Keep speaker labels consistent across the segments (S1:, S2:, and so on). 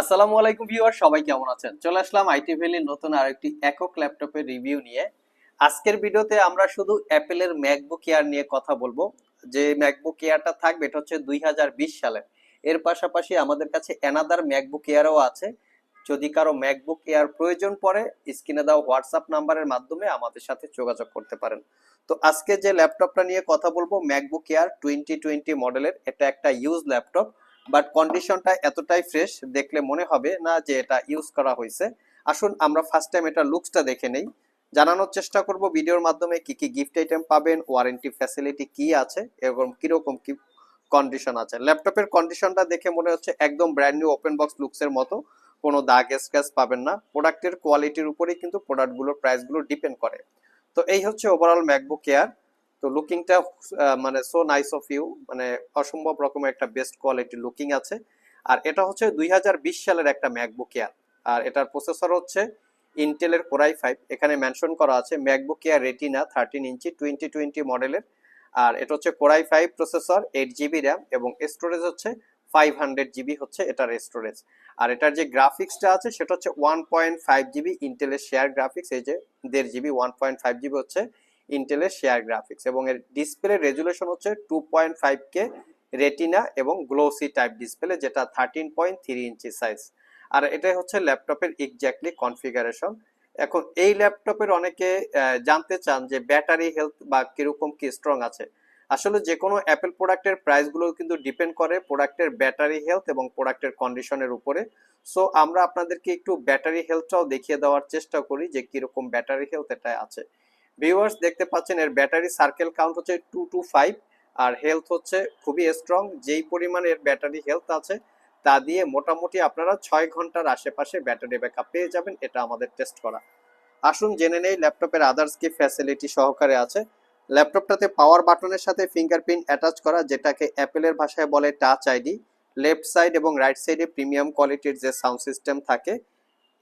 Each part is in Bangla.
S1: আসসালামু আলাইকুম ভিউয়ার সবাই কেমন আছেন? চলে আসলাম আইটি ভ্যালির নতুন আরেকটি একক ল্যাপটপের রিভিউ নিয়ে। আজকের ভিডিওতে আমরা শুধু অ্যাপেলের ম্যাকবুক এয়ার নিয়ে কথা বলব। যে ম্যাকবুক এয়ারটা থাকবে, এটা হচ্ছে দুই সালের। এর পাশাপাশি আমাদের কাছে অ্যানাদার ম্যাকবুক এয়ারও আছে। যদি কারও ম্যাকবুক এয়ার প্রয়োজন পড়ে, স্ক্রিনে দেওয়া হোয়াটসঅ্যাপ নাম্বারের মাধ্যমে আমাদের সাথে যোগাযোগ করতে পারেন। তো আজকে যে ল্যাপটপটা নিয়ে কথা বলব, ম্যাকবুক এয়ার টোয়েন্টি টোয়েন্টি মডেলের এটা একটা ইউজ ল্যাপটপ। বাট কন্ডিশনটা এতটাই ফ্রেশ দেখলে মনে হবে না যে এটা ইউজ করা হয়েছে। আসুন আমরা ফার্স্ট টাইম এটা লুকসটা দেখে নেই। জানানোর চেষ্টা করব ভিডিওর মাধ্যমে কি কি গিফট আইটেম পাবেন ওয়ারেন্টি ফ্যাসিলিটি কি আছে এবং কীরকম কি কন্ডিশন আছে। ল্যাপটপের কন্ডিশনটা দেখে মনে হচ্ছে একদম ব্র্যান্ড নিউ ওপেন বক্স লুকসের মতো। কোনো দাগ স্ক্র্যাচ পাবেন না। প্রোডাক্টের কোয়ালিটির উপরেই কিন্তু প্রোডাক্টগুলোর প্রাইসগুলো ডিপেন্ড করে। তো এই হচ্ছে ওভারঅল ম্যাকবুক এয়ার তো লুকিংটা মানে সো নাইস অফ ইউ মানে অসম্ভব রকমের একটা বেস্ট কোয়ালিটি লুকিং আছে। আর এটা হচ্ছে দুই হাজার বিশ সালের একটা ম্যাকবুক এয়ার আর এটার প্রসেসর হচ্ছে ইন্টেলের কোরাই ফাইভ এখানে মেনশন করা আছে MacBook Air Retina thirteen inch twenty twenty মডেলের আর এটা হচ্ছে core i five processor eight GB RAM এবং স্টোরেজ হচ্ছে ফাইভ হান্ড্রেড জিবি হচ্ছে এটার স্টোরেজ আর এটার যে গ্রাফিক্সটা আছে সেটা হচ্ছে ওয়ান পয়েন্ট ফাইভ জিবি ইন্টেলের শেয়ার গ্রাফিক্স এই যে দেড় GB one point five GB হচ্ছে ইন্টেলের শেয়ার গ্রাফিক্স এবং এর ডিসপ্লে রেজুলেশন হচ্ছে two point five K Retina এবং গ্লোসি টাইপ ডিসপ্লে যেটা thirteen point three inch size আর এটাই হচ্ছে ল্যাপটপের এক্স্যাক্টলি কনফিগারেশন এখন এই ল্যাপটপের অনেকে জানতে চান যে ব্যাটারি হেলথ বা কীরকম কি স্ট্রং আছে। আসলে যে কোনো অ্যাপেল প্রোডাক্টের প্রাইসগুলো কিন্তু ডিপেন্ড করে প্রোডাক্টের ব্যাটারি হেলথ এবং প্রোডাক্টের কন্ডিশনের উপরে। সো আমরা আপনাদেরকে একটু ব্যাটারি হেলথটাও দেখিয়ে দেওয়ার চেষ্টা করি যে কীরকম ব্যাটারি হেলথ এটা আছে। ভিউয়ার্স দেখতে পাচ্ছেন, এর ব্যাটারি সার্কেল কাউন্ট হচ্ছে টু টু ফাইভ আর হেলথ হচ্ছে খুবই স্ট্রং যেই পরিমাণ এর ব্যাটারি হেলথ আছে, তা দিয়ে মোটামুটি আপনারা ছয় ঘণ্টার আশেপাশে ব্যাটারি ব্যাকআপ পেয়ে যাবেন, এটা আমাদের টেস্ট করা। আসুন, জেনে নেই ল্যাপটপের আদার্স কি ফ্যাসিলিটি সহকারে আছে। ল্যাপটপটাতে পাওয়ার বাটনের সাথে ফিঙ্গারপ্রিন্ট অ্যাটাচ করা, যেটাকে অ্যাপেলের ভাষায় বলে টাচ আইডি লেফট সাইড এবং রাইট সাইডে প্রিমিয়াম কোয়ালিটির যে সাউন্ড সিস্টেম থাকে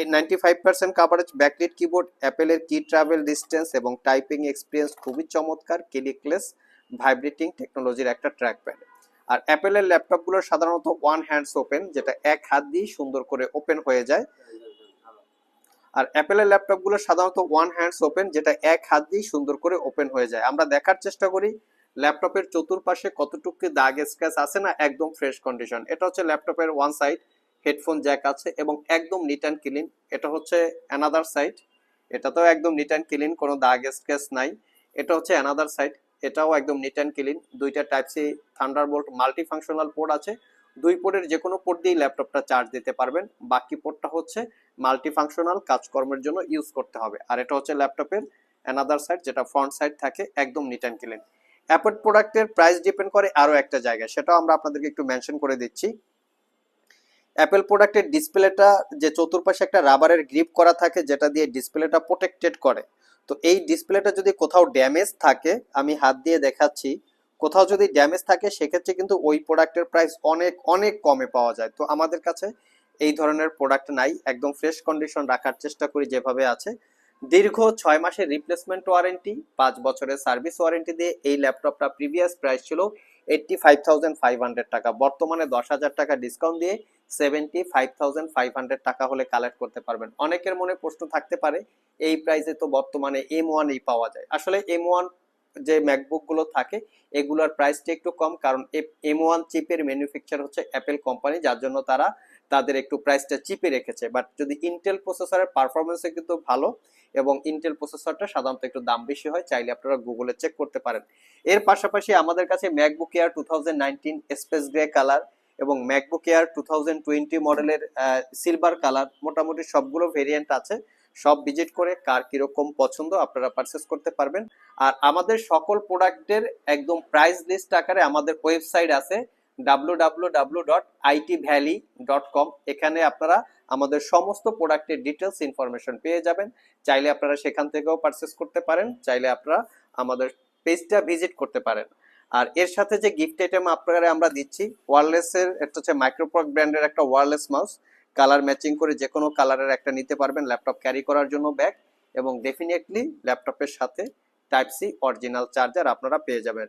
S1: এই ninety five percent coverage backlit keyboard অ্যাপেলের কি ট্রাভেল ডিস্টেন্স এবং টাইপিং এক্সপিরিয়েন্স খুবই চমৎকার ক্লিকলেস ভাইব্রেটিং টেকনোলজির একটা ট্র্যাক প্যাড আর অ্যাপেলের ল্যাপটপগুলো সাধারণত ওয়ান হ্যান্ডস ওপেন যেটা এক হাত দিয়ে সুন্দর করে ওপেন হয়ে যায়। আর অ্যাপেলের ল্যাপটপগুলো সাধারণত ওয়ান হ্যান্ডস ওপেন যেটা এক হাত দিয়ে সুন্দর করে ওপেন হয়ে যায়। আমরা দেখার চেষ্টা করি ল্যাপটপের চতুর্পাশে কতটুকু দাগ স্ক্র্যাচ আছে না, একদম ফ্রেশ কন্ডিশন এটা হচ্ছে ল্যাপটপের ওয়ান সাইড হেডফোন জ্যাক আছে এবং একদম নিট অ্যান্ড ক্লিন এটা হচ্ছে অ্যানাদার সাইড এটাতেও একদম নিট অ্যান্ড ক্লিন কোনো দাগ স্কেচ নাই। এটা হচ্ছে অ্যানাদার সাইড এটাও একদম নিট অ্যান্ড ক্লিন দুইটা type C thunderbolt multi functional port আছে। দুই পোর্টের যে কোনো পোর্ট দিয়েই ল্যাপটপটা চার্জ দিতে পারবেন। বাকি পোর্টটা হচ্ছে মাল্টি ফাংশনাল কাজকর্মের জন্য ইউজ করতে হবে। আর এটা হচ্ছে ল্যাপটপের অ্যানাদার সাইড যেটা ফ্রন্ট সাইড থাকে, একদম নিট অ্যান্ড ক্লিন অ্যাপল প্রোডাক্টের প্রাইস ডিপেন্ড করে আরও একটা জায়গায়। সেটাও আমরা আপনাদেরকে একটু মেনশন করে দিচ্ছি। অ্যাপেল প্রোডাক্টের ডিসপ্লেটা যে চতুর্পাশে একটা রাবারের গ্রিপ করা থাকে, যেটা দিয়ে ডিসপ্লেটা প্রোটেক্টেড করে। তো এই ডিসপ্লেটা যদি কোথাও ড্যামেজ থাকে, আমি হাত দিয়ে দেখাচ্ছি, কোথাও যদি ড্যামেজ থাকে, সেক্ষেত্রে কিন্তু ওই প্রোডাক্টের প্রাইস অনেক অনেক কমে পাওয়া যায়। তো আমাদের কাছে এই ধরনের প্রোডাক্ট নাই। একদম ফ্রেশ কন্ডিশন রাখার চেষ্টা করি যেভাবে আছে। দীর্ঘ ছয় মাসের রিপ্লেসমেন্ট ওয়ারেন্টি পাঁচ বছরের সার্ভিস ওয়ারেন্টি দিয়ে এই ল্যাপটপটা প্রিভিয়াস প্রাইস ছিল eighty five thousand five hundred টাকা। বর্তমানে দশ হাজার টাকা ডিসকাউন্ট দিয়ে seventy five thousand five hundred টাকা হলে কালেক্ট করতে পারবেন। অনেকের মনে প্রশ্ন থাকতে পারে, এই প্রাইসে তো বর্তমানে এম ওয়ানই পাওয়া যায়। আসলে এম ওয়ান যে ম্যাকবুকগুলো থাকে, এগুলোর প্রাইসটা একটু কম কারণ এম ওয়ান চিপের ম্যানুফ্যাকচার হচ্ছে অ্যাপেল কোম্পানি যার জন্য তারা তাদের একটু প্রাইসটা চিপে রেখেছে। বাট যদি ইন্টেল প্রসেসরের পারফরমেন্সে কিন্তু ভালো এবং ইন্টেল প্রসেসরটা সাধারণত একটু দাম বেশি হয়, চাইলে আপনারা গুগলে চেক করতে পারেন। এর পাশাপাশি আমাদের কাছে MacBook Air two space grey colour এবং ম্যাকবুক এয়ার টু মডেলের সিলভার কালার মোটামুটি সবগুলো ভেরিয়েন্ট আছে। সব ভিজিট করে কার কীরকম পছন্দ আপনারা পারচেস করতে পারবেন। আর আমাদের সকল প্রোডাক্টের একদম প্রাইস লিস্ট আকারে আমাদের ওয়েবসাইট আছে www.itvalley.com এখানে আপনারা আমাদের সমস্ত প্রোডাক্টের ডিটেলস ইনফরমেশন পেয়ে যাবেন। চাইলে আপনারা সেখান থেকেও পারচেস করতে পারেন, চাইলে আপনারা আমাদের পেজটা ভিজিট করতে পারেন। আর এর সাথে যে গিফট আইটেম আপনারা আমরা দিচ্ছি ওয়ারলেসের একটা হচ্ছে মাইক্রোপ্রক ব্র্যান্ডের একটা ওয়ারলেস মাউস কালার ম্যাচিং করে যে কোনো কালারের একটা নিতে পারবেন ল্যাপটপ ক্যারি করার জন্য ব্যাগ এবং ডেফিনেটলি ল্যাপটপের সাথে টাইপ সি অরিজিনাল চার্জার আপনারা পেয়ে যাবেন।